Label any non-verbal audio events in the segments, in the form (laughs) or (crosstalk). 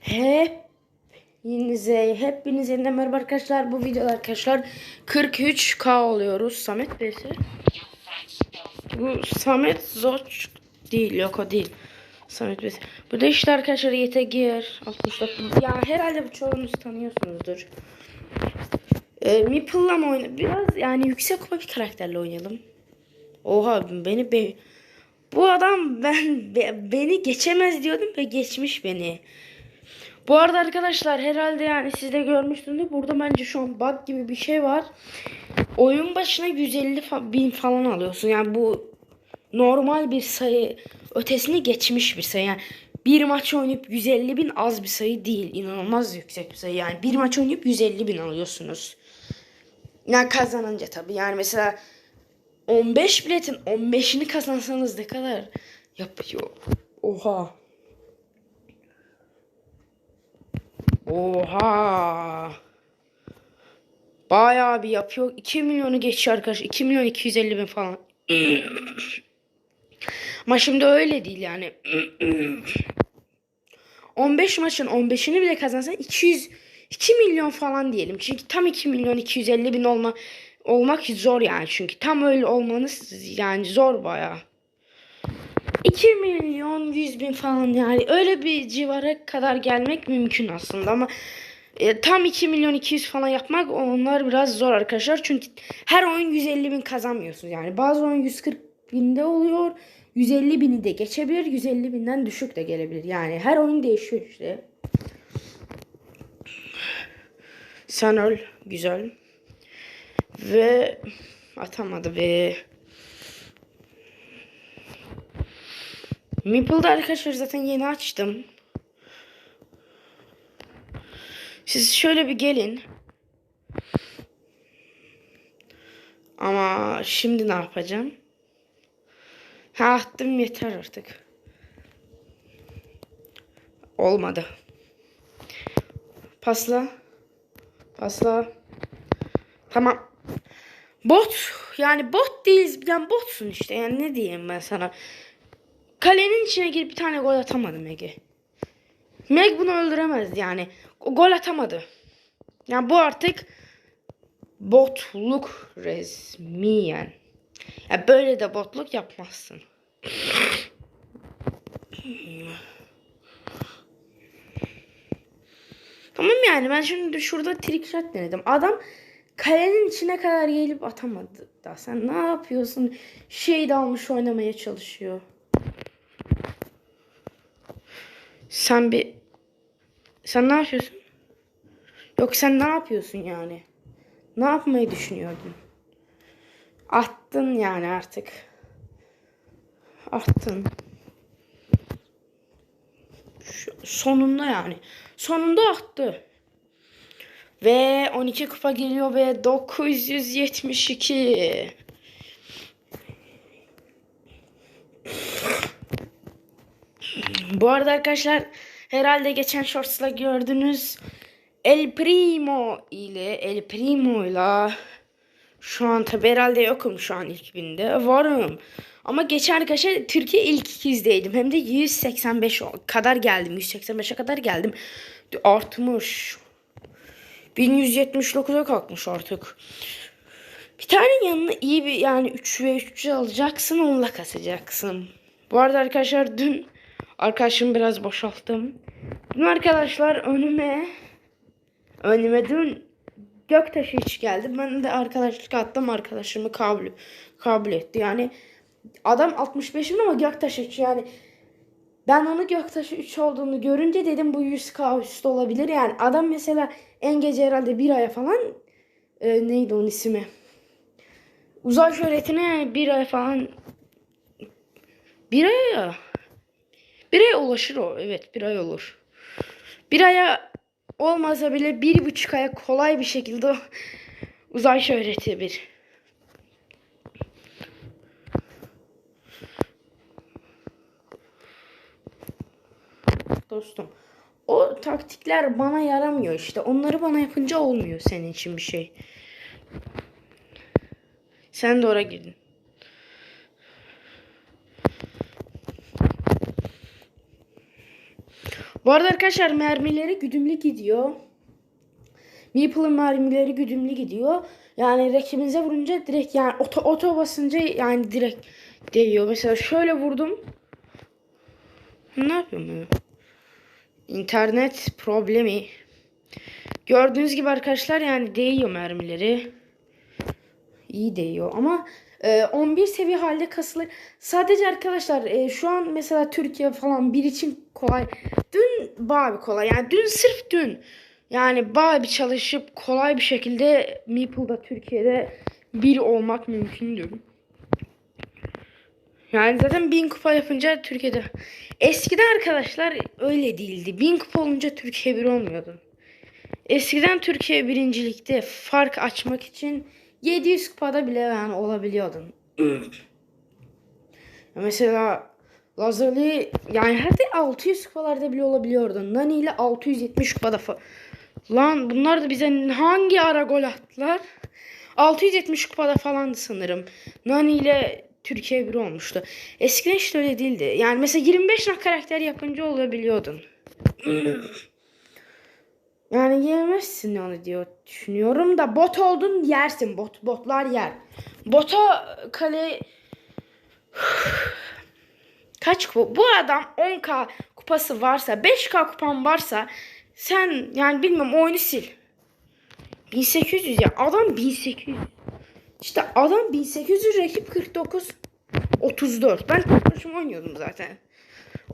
Hepinize, hepinize yeniden merhaba arkadaşlar. Bu videoda arkadaşlar 43k oluyoruz. Samet Bey'si. Bu Samet Zoç değil, yok o değil. Samet Bey'si. Bu da işte arkadaşlar YT Gear 64. Ya herhalde bu çoğunuz tanıyorsunuzdur. Ee, Meeple'la mı oyna? Biraz yani yüksek kupa bir karakterle oynayalım. Oha beni be bu adam ben be- beni geçemez diyordum ve geçmiş beni. Bu arada arkadaşlar herhalde yani siz de görmüşsünüzdür. Burada bence şu an bug gibi bir şey var. Oyun başına 150 fa- bin falan alıyorsun. Yani bu normal bir sayı ötesini geçmiş bir sayı. Yani bir maç oynayıp 150 bin az bir sayı değil. İnanılmaz yüksek bir sayı. Yani bir maç oynayıp 150 bin alıyorsunuz. Yani kazanınca tabii. Yani mesela 15 biletin 15'ini kazansanız ne kadar yapıyor? Oha. Oha. Bayağı bir yapıyor. 2 milyonu geçiyor arkadaş. 2 milyon 250 bin falan. Ama şimdi öyle değil yani. 15 maçın 15'ini bile kazansan 200 2 milyon falan diyelim. Çünkü tam 2 milyon 250 bin olma olmak zor yani. Çünkü tam öyle olmanız yani zor bayağı. 2 milyon 100 bin falan yani öyle bir civara kadar gelmek mümkün aslında ama e, tam 2 milyon 200 falan yapmak onlar biraz zor arkadaşlar. Çünkü her oyun 150 bin kazanmıyorsunuz yani. Bazı oyun 140 binde oluyor. 150 bini de geçebilir. 150 binden düşük de gelebilir. Yani her oyun değişiyor işte. Sen öl. Güzel. Ve atamadı be. Meeple'da arkadaşlar zaten yeni açtım. Siz şöyle bir gelin. Ama şimdi ne yapacağım? Ha attım yeter artık. Olmadı. Pasla. Pasla. Tamam. Bot. Yani bot değiliz. Yani botsun işte. Yani ne diyeyim ben sana. Kalenin içine girip bir tane gol atamadı Meg'i. Meg bunu öldüremezdi yani. Gol atamadı. Yani bu artık botluk resmiyen. Ya böyle de botluk yapmazsın. Tamam yani ben şimdi şurada trick shot denedim. Adam kalenin içine kadar gelip atamadı. Da sen ne yapıyorsun? Şey de almış oynamaya çalışıyor. Sen bir sen ne yapıyorsun? Yok sen ne yapıyorsun yani? Ne yapmayı düşünüyordun? Attın yani artık. Attın. Şu, sonunda yani. Sonunda attı. Ve 12 kupa geliyor ve 972. Bu arada arkadaşlar herhalde geçen shorts'la gördünüz. El Primo ile El Primo ile şu an tabi herhalde yokum şu an ilk binde. Varım. Ama geçen arkadaşlar Türkiye ilk 200'deydim. Hem de 185 kadar geldim. 185'e kadar geldim. Artmış. 1179'a kalkmış artık. Bir tane yanına iyi bir yani 3 ve 3 alacaksın onunla kasacaksın. Bu arada arkadaşlar dün arkadaşımı biraz boşalttım. Dün arkadaşlar önüme önüme dün göktaşı hiç geldi. Ben de arkadaşlık attım arkadaşımı kabul kabul etti. Yani adam 65 bin ama göktaşı 3 yani ben onu göktaşı 3 olduğunu görünce dedim bu 100k üstü olabilir. Yani adam mesela en gece herhalde bir aya falan e, neydi onun ismi? Uzay şöhretine bir ay falan bir aya bir aya ulaşır o. Evet bir ay olur. Bir aya olmasa bile bir buçuk aya kolay bir şekilde (laughs) uzay şöhreti bir. Dostum. O taktikler bana yaramıyor işte. Onları bana yapınca olmuyor senin için bir şey. Sen de oraya girdin. Bu arada arkadaşlar mermileri güdümlü gidiyor. Meeple'ın mermileri güdümlü gidiyor. Yani rakibinize vurunca direkt yani oto, oto basınca yani direkt değiyor. Mesela şöyle vurdum. Ne yapıyorum ya? İnternet problemi. Gördüğünüz gibi arkadaşlar yani değiyor mermileri. İyi değiyor ama e, 11 seviye halde kasılır. Sadece arkadaşlar e, şu an mesela Türkiye falan bir için kolay. Dün bayağı bir kolay. Yani dün sırf dün. Yani bayağı bir çalışıp kolay bir şekilde Meeple'da Türkiye'de bir olmak mümkündü. Yani zaten 1000 kupa yapınca Türkiye'de. Eskiden arkadaşlar öyle değildi. 1000 kupa olunca Türkiye bir olmuyordu. Eskiden Türkiye birincilikte fark açmak için 700 kupada bile yani olabiliyordun. Mesela Lazerli yani hadi 600 kupalarda bile olabiliyordun. Nani ile 670 kupada fa- Lan bunlar da bize hangi ara gol attılar? 670 kupada falandı sanırım. Nani ile Türkiye bir olmuştu. Eskiden işte öyle değildi. Yani mesela 25 nak karakter yapınca olabiliyordun. (clears throat) Yani yemezsin onu diyor düşünüyorum da bot oldun yersin bot botlar yer. Bota kale (sighs) kaç kupa? Bu adam 10k kupası varsa 5k kupan varsa sen yani bilmem oyunu sil. 1800 ya adam 1800. İşte adam 1800 rakip 49 34. Ben başıma oynuyordum zaten.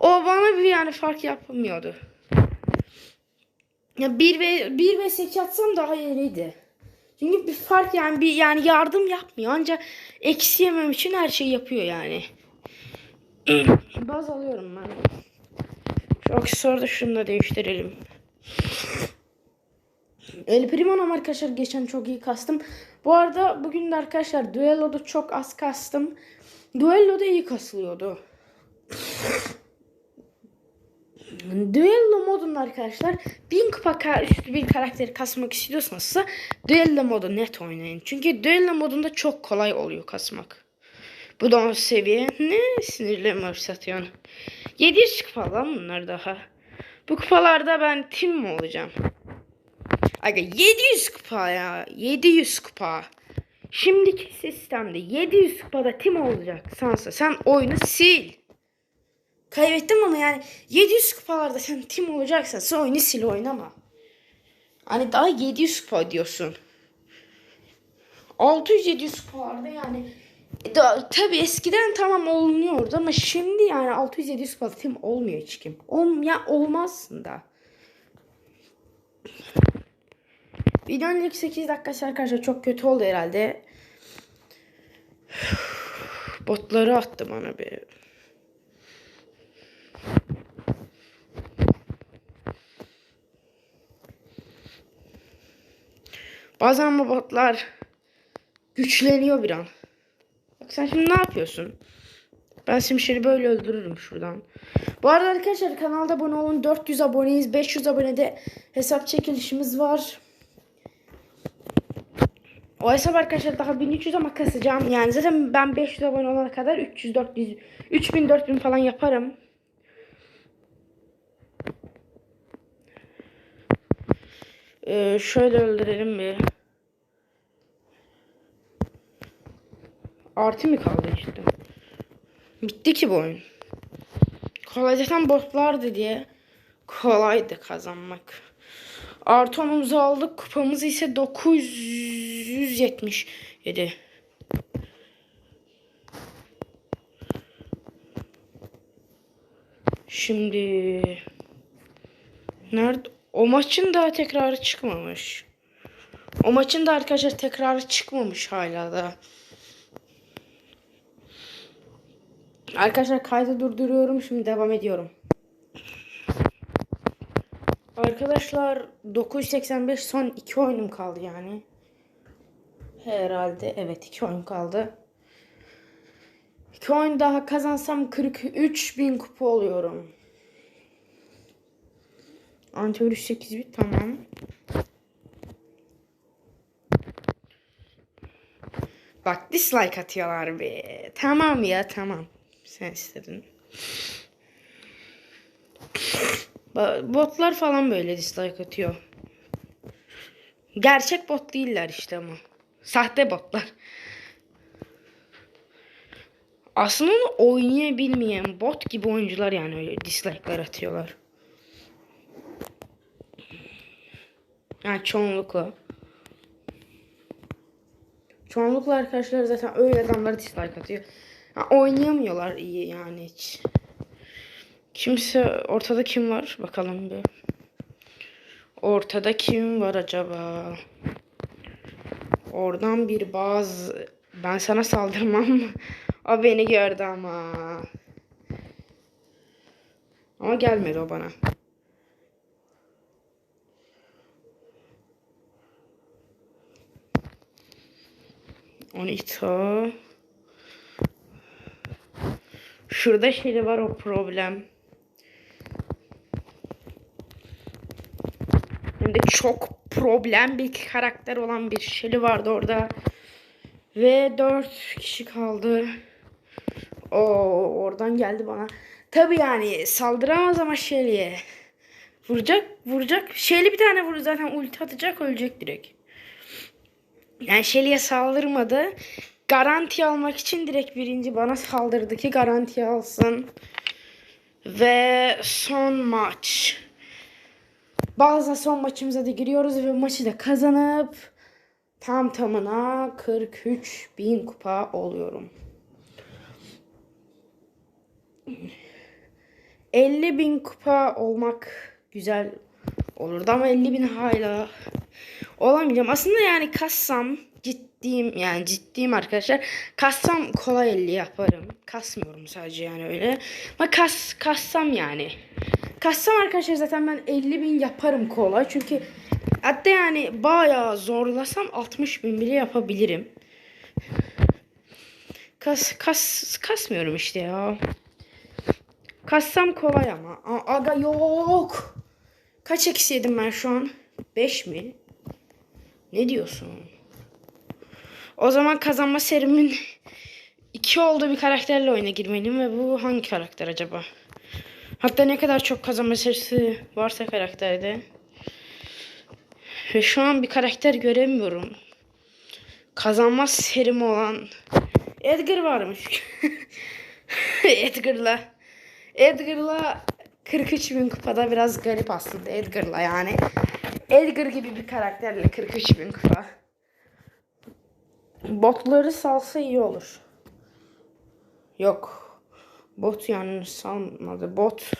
O bana bir yani fark yapmıyordu. Ya 1 ve 1 ve 8 atsam daha iyiydi. Çünkü bir fark yani bir yani yardım yapmıyor. Ancak eksi yemem için her şeyi yapıyor yani. Baz alıyorum ben. Şu aksesuarı da şununla değiştirelim. El Primo'num arkadaşlar geçen çok iyi kastım. Bu arada bugün de arkadaşlar Duello'da çok az kastım. Duello'da iyi kasılıyordu. Duello modunda arkadaşlar 1000 kupa üstü bir karakteri kasmak istiyorsanız da Duello modu net oynayın. Çünkü Duello modunda çok kolay oluyor kasmak. Bu da 10 seviye. Ne sinirleme satıyorsun. 700 kupa lan bunlar daha. Bu kupalarda ben tim mi olacağım? Aga 700 kupa ya. 700 kupa. Şimdiki sistemde 700 kupada tim olacak sansa sen oyunu sil. Kaybettim ama yani 700 kupalarda sen tim olacaksan sen oyunu sil oynama. Hani daha 700 kupa diyorsun. 600-700 kupalarda yani da, tabii eskiden tamam olunuyordu ama şimdi yani 600-700 kupada tim olmuyor hiç kim. Ol, ya olmazsın da. Videonun ilk 8 dakikası arkadaşlar çok kötü oldu herhalde. (sighs) Botları attı bana bir. Bazen bu botlar güçleniyor bir an. Sen şimdi ne yapıyorsun? Ben Simşer'i böyle öldürürüm şuradan. Bu arada arkadaşlar kanalda abone olun. 400 aboneyiz. 500 abonede hesap çekilişimiz var. O hesap arkadaşlar daha 1300 ama kasacağım. Yani zaten ben 500 abone olana kadar 300 400 3000 4000 falan yaparım. Ee, şöyle öldürelim bir. Artı mı kaldı işte? Bitti ki bu oyun. Kolay zaten botlardı diye kolaydı kazanmak. Artı onumuzu aldık. Kupamız ise 977. Şimdi nerede? O maçın daha tekrarı çıkmamış. O maçın da arkadaşlar tekrarı çıkmamış hala da. Arkadaşlar kaydı durduruyorum. Şimdi devam ediyorum. Arkadaşlar 985 son 2 oyunum kaldı yani. Herhalde evet 2 oyun kaldı. 2 oyun daha kazansam 43 bin kupa oluyorum. Antivirüs 8 bit tamam. Bak dislike atıyorlar be. Tamam ya tamam. Sen istedin. Botlar falan böyle dislike atıyor. Gerçek bot değiller işte ama. Sahte botlar. Aslında onu oynayabilmeyen bot gibi oyuncular yani öyle dislike'lar atıyorlar. Yani çoğunlukla. Çoğunlukla arkadaşlar zaten öyle adamlar dislike atıyor. Ha, oynayamıyorlar iyi yani hiç. Kimse ortada kim var? Bakalım bir. Ortada kim var acaba? Oradan bir bazı ben sana saldırmam. (laughs) o beni gördü ama. Ama gelmedi o bana. Onito. Şurada şey var o problem. Hem de çok problem bir karakter olan bir Shelly vardı orada. Ve dört kişi kaldı. O oradan geldi bana. Tabi yani saldıramaz ama Shelly'e. Vuracak, vuracak. Shelly bir tane vurdu zaten ulti atacak ölecek direkt. Yani Shelly'e saldırmadı. Garanti almak için direkt birinci bana saldırdı ki garanti alsın. Ve son maç. Bazı son maçımıza da giriyoruz ve maçı da kazanıp tam tamına 43 bin kupa oluyorum. 50 bin kupa olmak güzel olurdu ama 50 bin hala olamayacağım. Aslında yani kassam ciddiyim yani ciddiyim arkadaşlar. Kassam kolay 50 yaparım. Kasmıyorum sadece yani öyle. Ama kas kassam yani. Kassam arkadaşlar zaten ben 50 bin yaparım kolay. Çünkü hatta yani bayağı zorlasam 60 bin bile yapabilirim. Kas, kas, kasmıyorum işte ya. Kassam kolay ama. Aga yok. Kaç eksi yedim ben şu an? 5 mi? Ne diyorsun? O zaman kazanma serimin (laughs) 2 olduğu bir karakterle oyuna girmeliyim ve bu hangi karakter acaba? Hatta ne kadar çok kazanma serisi varsa karakterde. Ve şu an bir karakter göremiyorum. Kazanma serim olan Edgar varmış. (laughs) Edgar'la Edgar'la 43 bin kupada biraz garip aslında Edgar'la yani. Edgar gibi bir karakterle 43 bin kupa. Botları salsa iyi olur. Yok. Bot yani salmadı. Bot.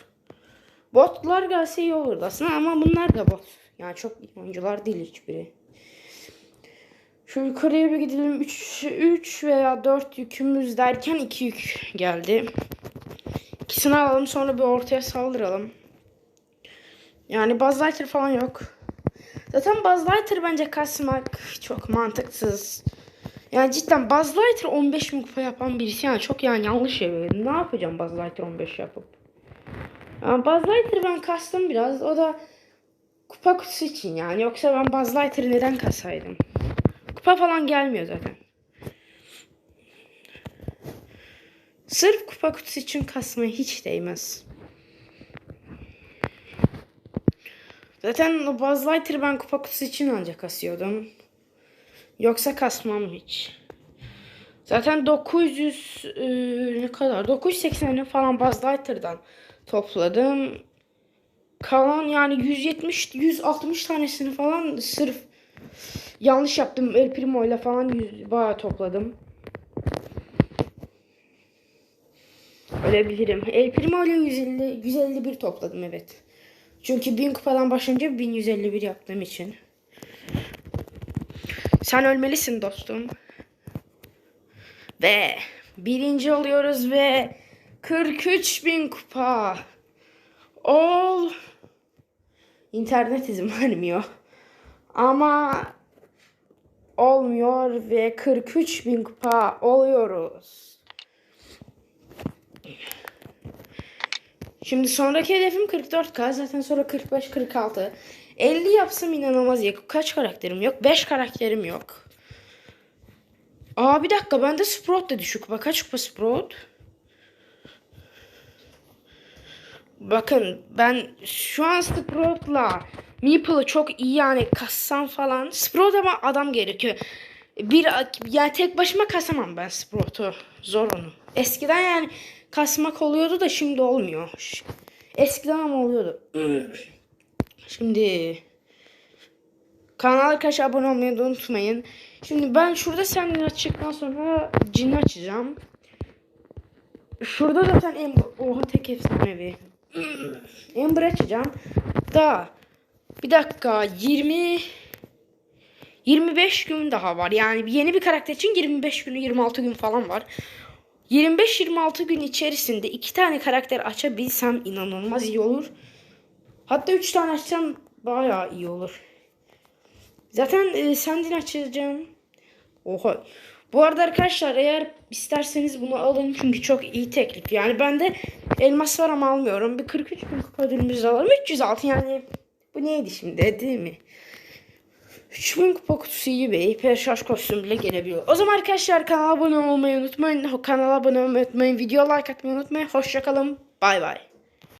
Botlar gelse iyi olurdu aslında ama bunlar da bot. Yani çok oyuncular değil hiçbiri. Şu yukarıya bir gidelim. 3, 3 veya 4 yükümüz derken 2 yük geldi. İkisini alalım sonra bir ortaya saldıralım. Yani Buzz Lightyear falan yok. Zaten Buzz Lightyear bence kasmak çok mantıksız. Yani cidden Buzz Lightyear 15 bin kupa yapan birisi yani çok yani yanlış şey. Ne yapacağım Buzz Lightyear 15 yapıp? Yani Buzz Lightyear ben kastım biraz. O da kupa kutusu için yani. Yoksa ben Buzz Lightyear'ı neden kasaydım? Kupa falan gelmiyor zaten. Sırf kupa kutusu için kasmaya hiç değmez. Zaten Buzz Lightyear'ı ben kupa kutusu için ancak kasıyordum. Yoksa kasmam hiç. Zaten 900 e, ne kadar? 980'i falan Buzz Lightyear'dan topladım. Kalan yani 170 160 tanesini falan sırf yanlış yaptım. El Primo ile falan 100 bayağı topladım. Ölebilirim. El Primo ile 150 151 topladım evet. Çünkü 1000 kupadan başlayınca 1151 yaptığım için. Sen ölmelisin dostum. Ve birinci oluyoruz ve 43 bin kupa. Ol. İnternet izin vermiyor. Ama olmuyor ve 43 bin kupa oluyoruz. Şimdi sonraki hedefim 44k. Zaten sonra 45-46. 50 yapsam inanılmaz iyi. Kaç karakterim yok? 5 karakterim yok. Aa bir dakika bende Sprout da düşük. Bak kaç kupa Sprout? Bakın ben şu an Sprout'la Meeple'ı çok iyi yani kassam falan. Sprout ama adam gerekiyor. Bir yani tek başıma kasamam ben Sprout'u. Zor onu. Eskiden yani kasmak oluyordu da şimdi olmuyor. Eskiden ama oluyordu. (clears throat) Şimdi kanala arkadaşlar abone olmayı da unutmayın. Şimdi ben şurada senden açtıktan sonra cini açacağım. Şurada zaten Ember. Oha tek efsanevi. Ember açacağım. Da bir dakika 20 25 gün daha var. Yani yeni bir karakter için 25 günü 26 gün falan var. 25-26 gün içerisinde iki tane karakter açabilsem inanılmaz iyi olur. Hatta 3 tane açsam bayağı iyi olur. Zaten e, sendin açacağım. Oha. Bu arada arkadaşlar eğer isterseniz bunu alın çünkü çok iyi teklif. Yani bende elmas var ama almıyorum. Bir 43 bin kupa ödülümüzü alalım. 306 yani bu neydi şimdi değil mi? 3000 kupa kutusu iyi bir hiper şarj kostüm bile gelebiliyor. O zaman arkadaşlar kanala abone olmayı unutmayın. Kanala abone olmayı unutmayın. Video like atmayı unutmayın. Hoşçakalın. Bay bay.